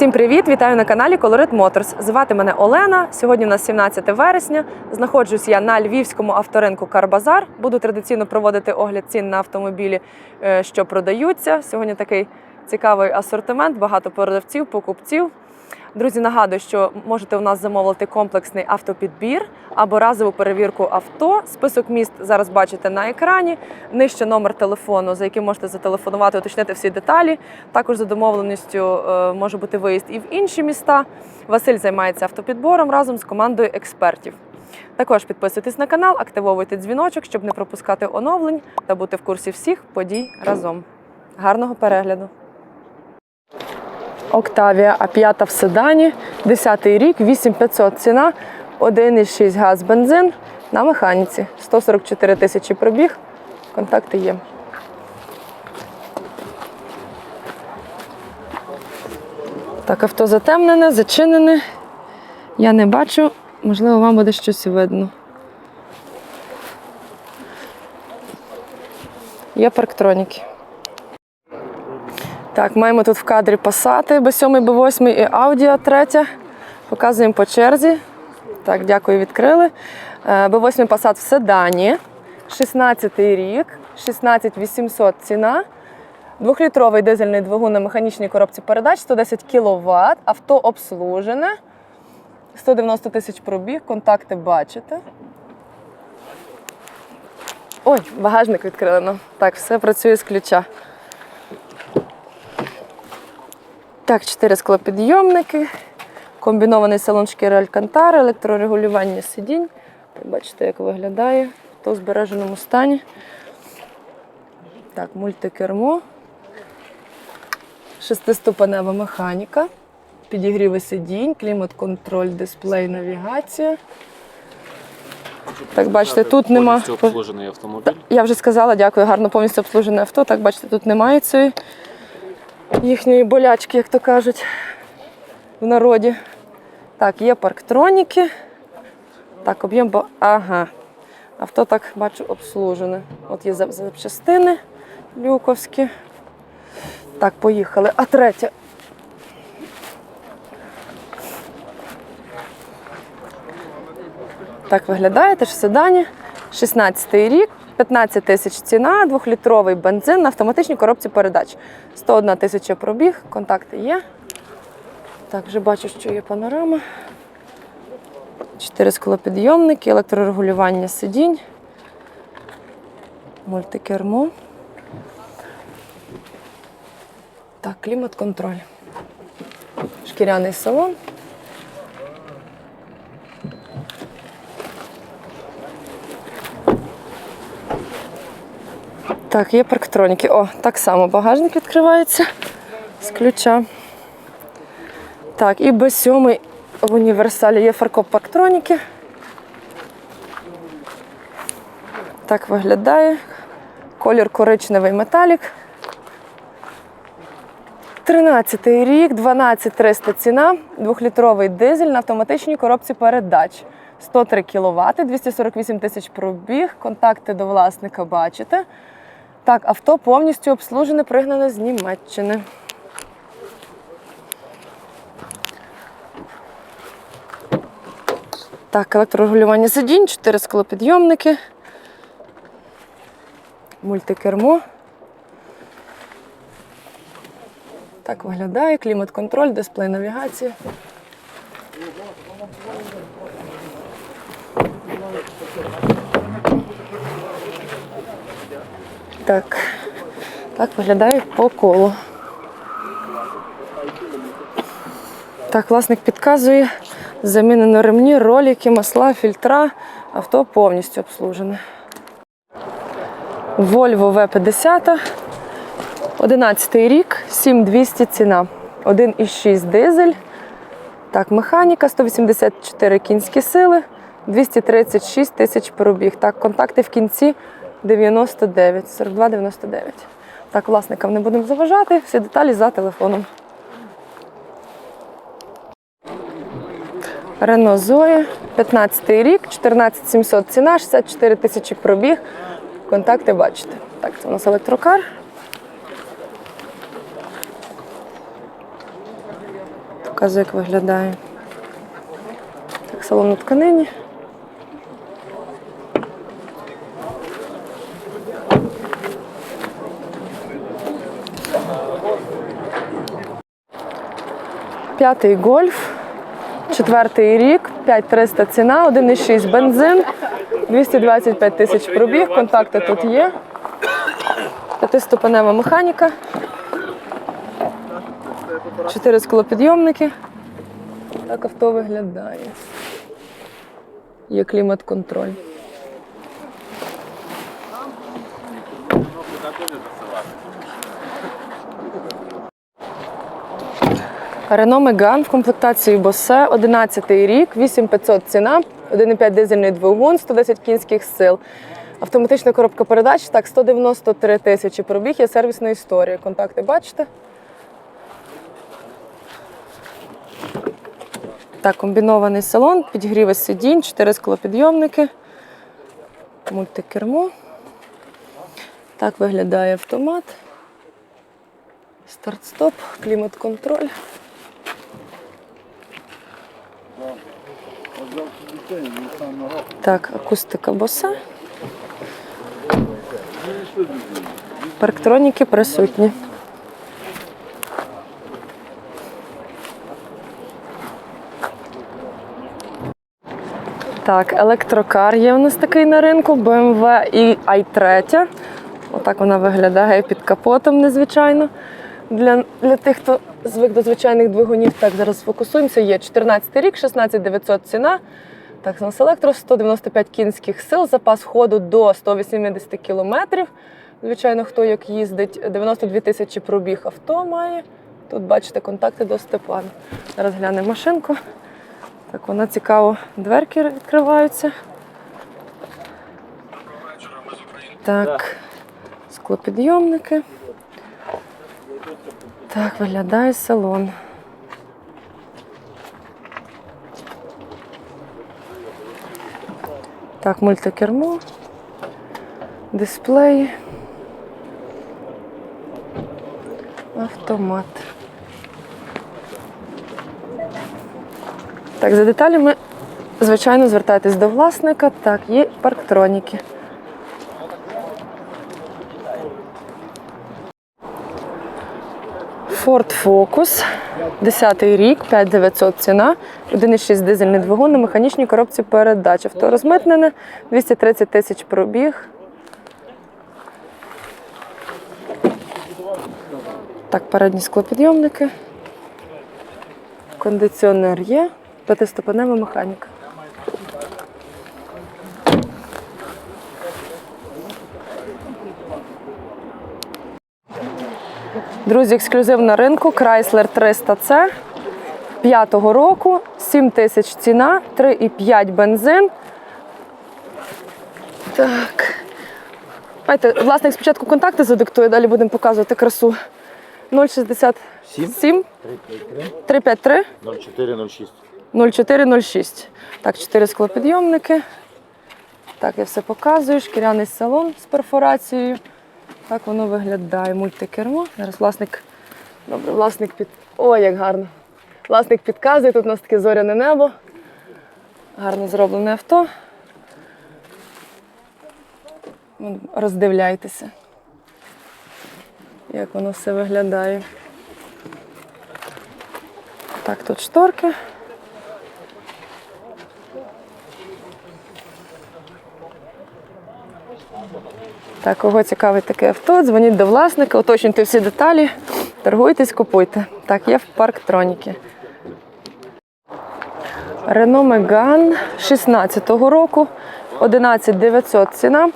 Всім привіт! Вітаю на каналі Colorit Motors. Звати мене Олена. Сьогодні у нас 17 вересня. Знаходжусь я на львівському авторинку Карбазар. Буду традиційно проводити огляд цін на автомобілі, е, що продаються. Сьогодні такий цікавий асортимент, багато продавців, покупців. Друзі, нагадую, що можете у нас замовити комплексний автопідбір або разову перевірку авто. Список міст зараз бачите на екрані. Нижче номер телефону, за яким можете зателефонувати, уточнити всі деталі. Також за домовленістю е, може бути виїзд і в інші міста. Василь займається автопідбором разом з командою експертів. Також підписуйтесь на канал, активовуйте дзвіночок, щоб не пропускати оновлень та бути в курсі всіх подій разом. Гарного перегляду! Октавія А5 в седані, 10 рік, 8500 ціна, 1,6 газ бензин на механіці. 144 тисячі пробіг. Контакти є. Так, авто затемнене, зачинене. Я не бачу, можливо, вам буде щось видно. Є парктроніки. Так, маємо тут в кадрі Passat B7, B8 і Audi 3. Показуємо по черзі. Так, дякую, відкрили. Е, B8 Passat в седані. 16 рік, 16800 ціна. Двохлітровий дизельний двигун на механічній коробці передач, 110 кВт, авто обслужене. 190 тисяч пробіг, контакти бачите. Ой, багажник відкрилено. Так, все працює з ключа. Так, чотири склопідйомники, комбінований салон шкіри Алькантара, електрорегулювання сидінь. Бачите, як виглядає то в збереженому стані. Так, мультикермо, шестиступенева механіка, підігріви сидінь, клімат-контроль, дисплей, навігація. Так, бачите, тут нема. Повністю обслужений автомобіль. Я вже сказала, дякую, гарно повністю обслужене авто. Так, бачите, тут немає цієї їхньої болячки, як то кажуть, в народі. Так, є парктроніки. Так, об'єм, бо. Ага. Авто так бачу обслужене. От є запчастини люковські. Так, поїхали. А третє. Так виглядає теж седані. 16 рік, 15 тисяч ціна, двохлітровий бензин на автоматичній коробці передач. 101 тисяча пробіг, контакти є. Так, вже бачу, що є панорама. Чотири склопідйомники, електрорегулювання сидінь, мультикермо. Так, клімат-контроль. Шкіряний салон. Так, є парктроніки. О, так само багажник відкривається з ключа. Так, і Б7 в універсалі є фаркоп парктроніки. Так виглядає. Колір коричневий металік. 13 рік, 12300 ціна, двохлітровий дизель на автоматичній коробці передач. 103 кВт, 248 тисяч пробіг, контакти до власника бачите. Так, авто повністю обслужене, пригнане з Німеччини. Так, електрорегулювання сидінь, 4 склопідйомники, мультикермо. Так виглядає, клімат-контроль, дисплей навігації. Так, так виглядає по колу. Так, власник підказує, замінено ремні, ролики, масла, фільтра. Авто повністю обслужене. Volvo V50, 11 рік, 7200 ціна. 1,6 дизель. Так, механіка, 184 кінські сили, 236 тисяч пробіг. Так, контакти в кінці 99, 42, 99. Так, власникам не будемо заважати, всі деталі за телефоном. Рено Зоя, 15 рік, 14700 ціна, 64 тисячі пробіг. Контакти бачите. Так, це у нас електрокар. Показую, як виглядає. Так, салон на тканині. П'ятий гольф, четвертий рік, 5300 ціна, 1,6 бензин, 225 тисяч пробіг, контакти тут є. П'ятиступенева механіка. Чотири склопідйомники. Так авто виглядає. Є клімат-контроль. Renault Megane в комплектації Bose, 11 рік, 8500 ціна, 1,5 дизельний двигун, 110 кінських сил. Автоматична коробка передач, так, 193 тисячі пробіг, є сервісна історія. Контакти бачите? Так, комбінований салон, підігріви сидінь, 4 склопідйомники, мультикермо. Так виглядає автомат. Старт-стоп, клімат-контроль. Так, акустика боса. Парктроніки присутні. Так, електрокар є у нас такий на ринку, BMW і i3. Отак вона виглядає під капотом незвичайно. Для, для тих, хто звик до звичайних двигунів, так зараз сфокусуємося. Є 14 рік, 16900 ціна. Так, у нас електро 195 кінських сил, запас ходу до 180 кілометрів. Звичайно, хто як їздить, 92 тисячі пробіг авто має. Тут бачите контакти до Степана. Зараз глянемо машинку. Так, вона цікаво, дверки відкриваються. Так, склопідйомники. Так, виглядає салон. Так, мультикермо, дисплеї, автомат. Так, за деталями, звичайно, звертайтесь до власника. Так, є парктроніки. Ford Focus, 10 й рік, 5900 ціна, 1,6 дизельний двигун на механічній коробці передач. Авто розмитнене, 230 тисяч пробіг. Так, передні склопідйомники. Кондиціонер є, п'ятиступенева механіка. Друзі, ексклюзив на ринку Chrysler 300C 5-го року, 7 тисяч ціна, 3,5 бензин. Так. Давайте, власник спочатку контакти задиктує, далі будемо показувати красу. 067 353 0406. 0406. Так, 4 склопідйомники. Так, я все показую. Шкіряний салон з перфорацією. Так воно виглядає. Мультикермо. Зараз власник. Добре, власник під. Ой, як гарно. Власник підказує, тут у нас таке зоряне небо. Гарно зроблене авто. Роздивляйтеся, як воно все виглядає. Так, тут шторки. Так, кого цікавить таке авто, дзвоніть до власника, уточнюйте всі деталі, торгуйтесь, купуйте. Так, є в парктроніки. Renault Megane 16-го року, 11900 ціна.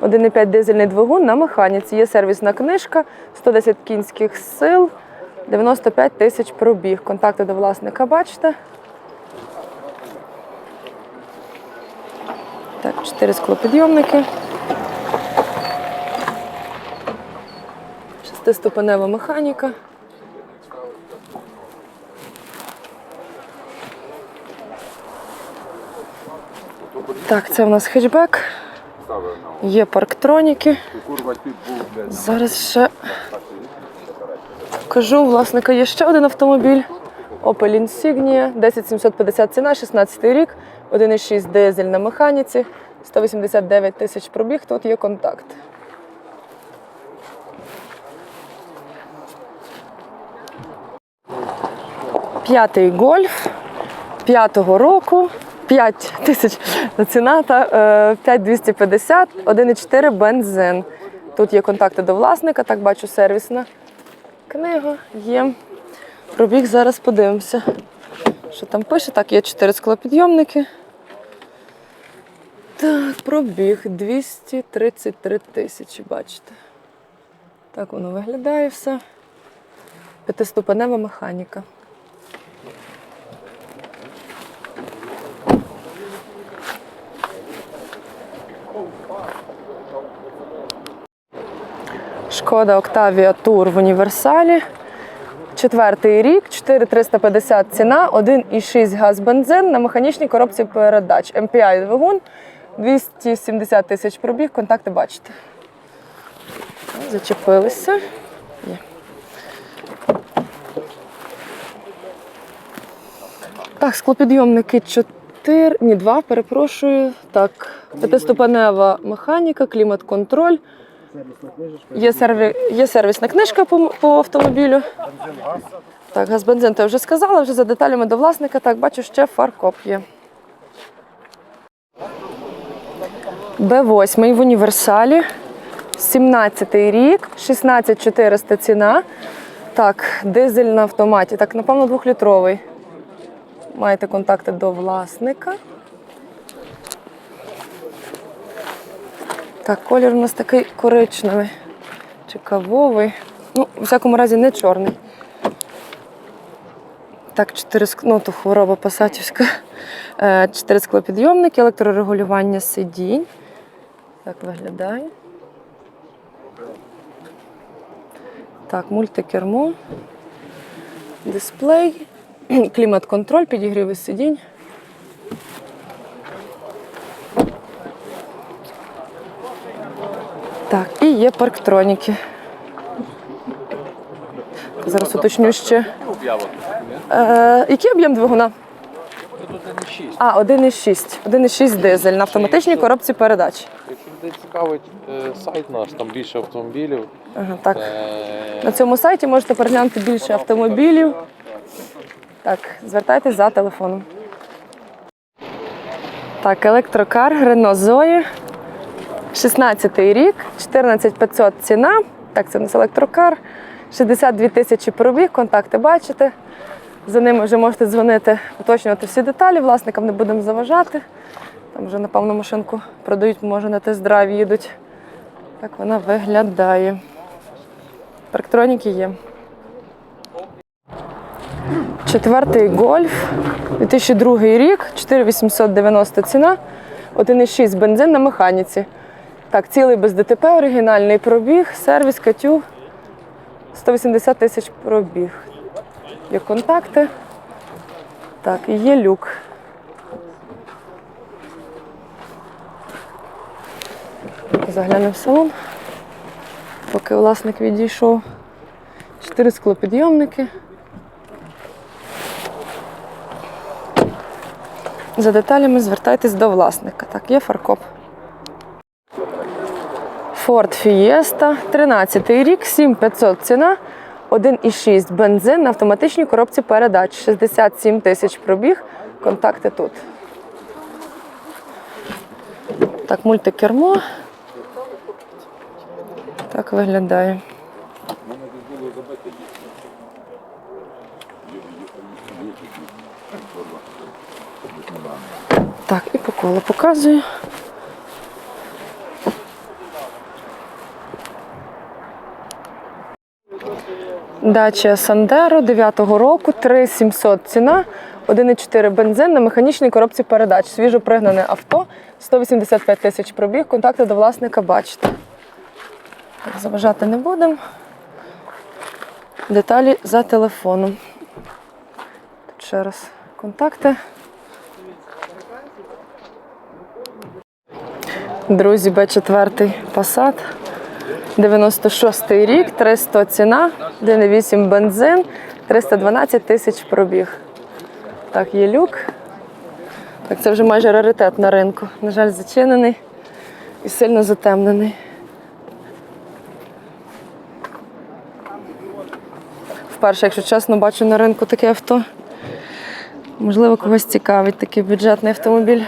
1,5 дизельний двигун на механіці. Є сервісна книжка, 110 кінських сил, 95 тисяч пробіг. Контакти до власника бачите. Так, 4 склопідйомники. Шестиступенева механіка. Так, це у нас хетчбек. Є парктроніки. Зараз ще покажу. У власника є ще один автомобіль. Opel Insignia, 10750 ціна, 16 рік, 1,6 дизель на механіці, 189 тисяч пробіг, тут є контакт. П'ятий гольф п'ятого року. 5 тисяч ціна та е, 5250, 1,4 бензин. Тут є контакти до власника, так бачу, сервісна книга є. Пробіг зараз подивимося. Що там пише? Так, є 4 склопідйомники. Так, пробіг 233 тисячі, бачите. Так воно виглядає все. П'ятиступенева механіка. Шкода Octavia Tour в універсалі. Четвертий рік, 4350 ціна, 1,6 газ бензин на механічній коробці передач. MPI двигун, 270 тисяч пробіг, контакти бачите. Зачепилися. Є. Так, склопідйомники 4, ні, 2, перепрошую. Так, п'ятиступенева механіка, клімат-контроль. Є, серві... є сервісна книжка по, по автомобілю. Так, газ бензин то вже сказала, вже за деталями до власника. Так, бачу, ще фаркоп є. Б8 в універсалі. 17 рік, 16400 ціна. Так, дизель на автоматі. Так, напевно, двохлітровий. Маєте контакти до власника. Так, колір у нас такий коричневий чи кавовий. Ну, у всякому разі, не чорний. Так, чотири ск... ну, то хвороба пасатівська. Е, Чотири склопідйомники, електрорегулювання сидінь. Так виглядає. Так, мультикермо, дисплей, клімат-контроль, підігріви сидінь. Так, і є парктроніки. Зараз уточню ще. Е, який об'єм двигуна? А, 1,6. 1,6 дизель на автоматичній коробці передач. Якщо людей цікавить е, сайт наш, там більше автомобілів. Ага, так. Е, На цьому сайті можете переглянути більше автомобілів. Так, звертайтесь за телефоном. Так, електрокар Renault Zoe. 16 рік, 14500 ціна. Так, це у нас електрокар. 62 тисячі пробіг, контакти бачите. За ними вже можете дзвонити, уточнювати всі деталі, власникам не будемо заважати. Там вже, напевно, машинку продають, може на тест-драйв їдуть. Так вона виглядає. Парктроніки є. Четвертий гольф, 2002 рік, 4890 ціна, 1,6 бензин на механіці. Так, цілий без ДТП, оригінальний пробіг, сервіс, катю. 180 тисяч пробіг. Є контакти. Так, і є люк. Заглянемо в салон, поки власник відійшов. Чотири склопідйомники. За деталями звертайтесь до власника. Так, є фаркоп. Ford Fiesta, 13 рік, 7500 ціна, 1,6 бензин на автоматичній коробці передач, 67 тисяч пробіг, контакти тут. Так, мультикермо. Так виглядає. Так, і по колу показую. Дача Сандеро 9-го року, 3700 ціна, 1,4 бензин на механічній коробці передач. Свіжо пригнане авто, 185 тисяч пробіг, контакти до власника бачите. Заважати не будемо. Деталі за телефоном. Тут ще раз контакти. Друзі, Б4 Passat. 96 рік, 300 ціна, 1,8 бензин 312 тисяч пробіг. Так, є люк. Так, це вже майже раритет на ринку. На жаль, зачинений і сильно затемнений. Вперше, якщо чесно, бачу на ринку таке авто. Можливо, когось цікавить такий бюджетний автомобіль.